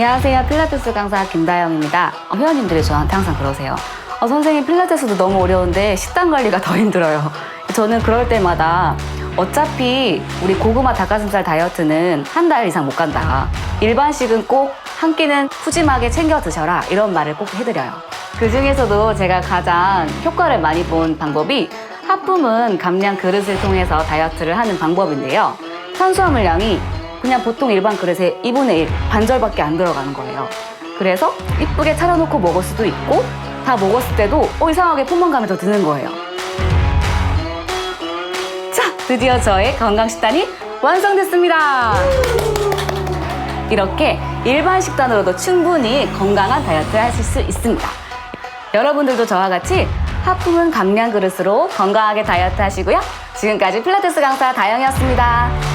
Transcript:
안녕하세요. 필라테스 강사 김다영입니다. 어, 회원님들이 저한테 항상 그러세요. 어, 선생님 필라테스도 너무 어려운데 식단 관리가 더 힘들어요. 저는 그럴 때마다 어차피 우리 고구마 닭가슴살 다이어트는 한 달 이상 못 간다. 일반식은 꼭 한 끼는 푸짐하게 챙겨 드셔라. 이런 말을 꼭 해드려요. 그 중에서도 제가 가장 효과를 많이 본 방법이 하품은 감량 그릇을 통해서 다이어트를 하는 방법인데요. 탄수화물량이 그냥 보통 일반 그릇의 2분의 1, 반절밖에 안 들어가는 거예요. 그래서 이쁘게 차려놓고 먹을 수도 있고 다 먹었을 때도 어, 이상하게 포만감이 더 드는 거예요. 자, 드디어 저의 건강 식단이 완성됐습니다. 이렇게 일반 식단으로도 충분히 건강한 다이어트를 하실 수 있습니다. 여러분들도 저와 같이 하품은 감량 그릇으로 건강하게 다이어트 하시고요. 지금까지 필라테스 강사 다영이었습니다.